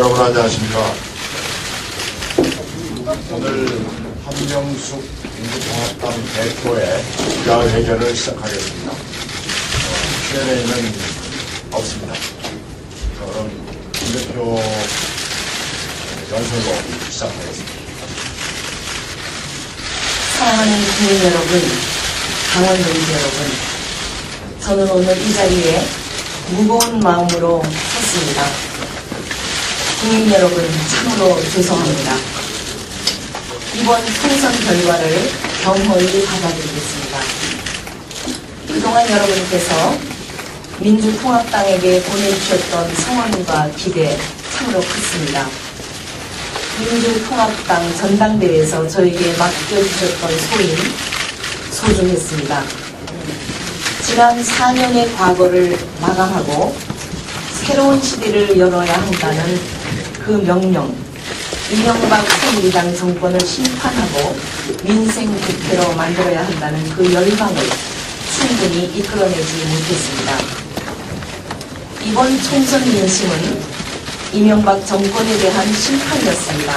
여러분 안녕하십니까. 오늘 한명숙 민주통합당 대표의 기자회견을 시작하겠습니다. 어, Q&A는 없습니다. 자, 그럼 김 대표 연설로 시작하겠습니다. 사랑하는 국민 여러분, 강원 동지 여러분, 저는 오늘 이 자리에 무거운 마음으로 섰습니다. 국민 여러분, 참으로 죄송합니다. 이번 총선 결과를 경허히 받아들이겠습니다. 그동안 여러분께서 민주통합당에게 보내주셨던 성원과 기대 참으로 컸습니다. 민주통합당 전당대회에서 저에게 맡겨주셨던 소임 소중했습니다. 지난 4년의 과거를 마감하고 새로운 시대를 열어야 한다는 그 명령, 이명박 새누리당 정권을 심판하고 민생 국회로 만들어야 한다는 그 열망을 충분히 이끌어내지 못했습니다. 이번 총선 민심은 이명박 정권에 대한 심판이었습니다.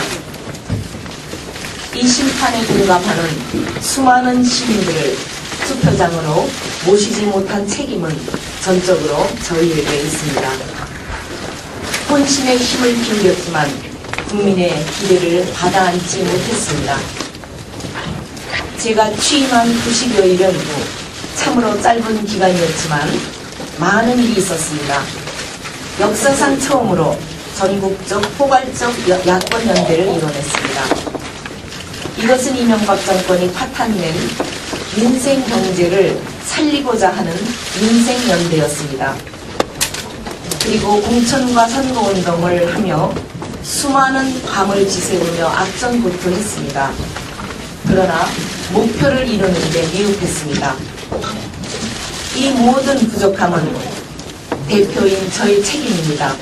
이 심판에 공감하는 수많은 시민들을 투표장으로 모시지 못한 책임은 전적으로 저희에게 있습니다. 혼신의 힘을 기울였지만 국민의 기대를 받아안지 못했습니다. 제가 취임한 90여일은 참으로 짧은 기간이었지만 많은 일이 있었습니다. 역사상 처음으로 전국적 포괄적 여- 야권 연대를 이뤄냈습니다. 이것은 이명박 정권이 파탄낸 민생 경제를 살리고자 하는 민생 연대였습니다. 그리고 공천과 선거운동을 하며 수많은 밤을 지새우며 악전고투했습니다. 그러나 목표를 이루는데 미흡했습니다. 이 모든 부족함은 대표인 저의 책임입니다.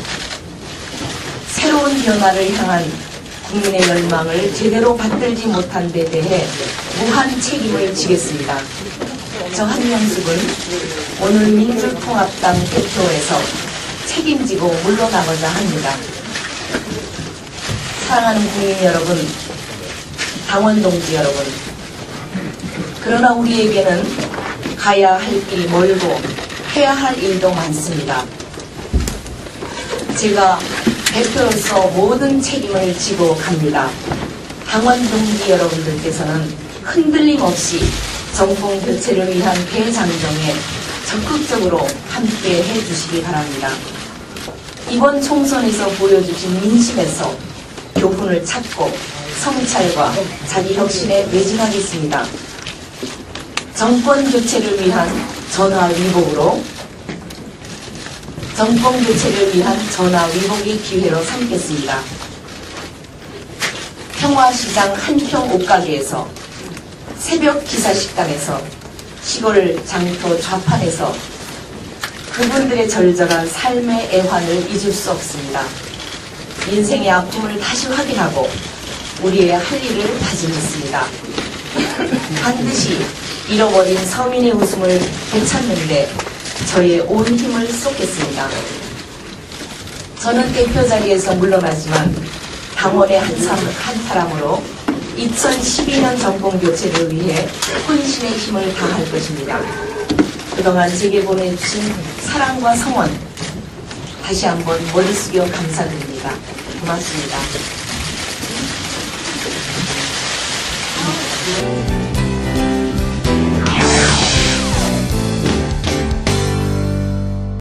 새로운 변화를 향한 국민의 열망을 제대로 받들지 못한 데 대해 무한 책임을 지겠습니다. 저 한명숙은 오늘 민주통합당 대표에서 책임지고 물러나고자 합니다. 사랑하는 국민 여러분, 당원 동지 여러분, 그러나 우리에게는 가야 할 길이 멀고 해야 할 일도 많습니다. 제가 대표로서 모든 책임을 지고 갑니다. 당원 동지 여러분들께서는 흔들림 없이 정권 교체를 위한 대장정에 적극적으로 함께 해주시기 바랍니다. 이번 총선에서 보여주신 민심에서 교훈을 찾고 성찰과 자기 혁신에 매진하겠습니다. 정권 교체를 위한 전화 위복으로 정권 교체를 위한 전화 위복의 기회로 삼겠습니다. 평화시장 한평 옷가게에서 새벽 기사 식당에서 시골 장터 좌판에서 그분들의 절절한 삶의 애환을 잊을 수 없습니다. 인생의 아픔을 다시 확인하고 우리의 할 일을 다짐했습니다. 반드시 잃어버린 서민의 웃음을 되찾는데 저의 온 힘을 쏟겠습니다. 저는 대표 자리에서 물러나지만 당원의 한, 사, 한 사람으로 2012년 정권 교체를 위해 혼신의 힘을 다할 것입니다. 그동안 제게 보내주신 사랑과 성원 다시 한번 머리 숙여 감사드립니다. 고맙습니다.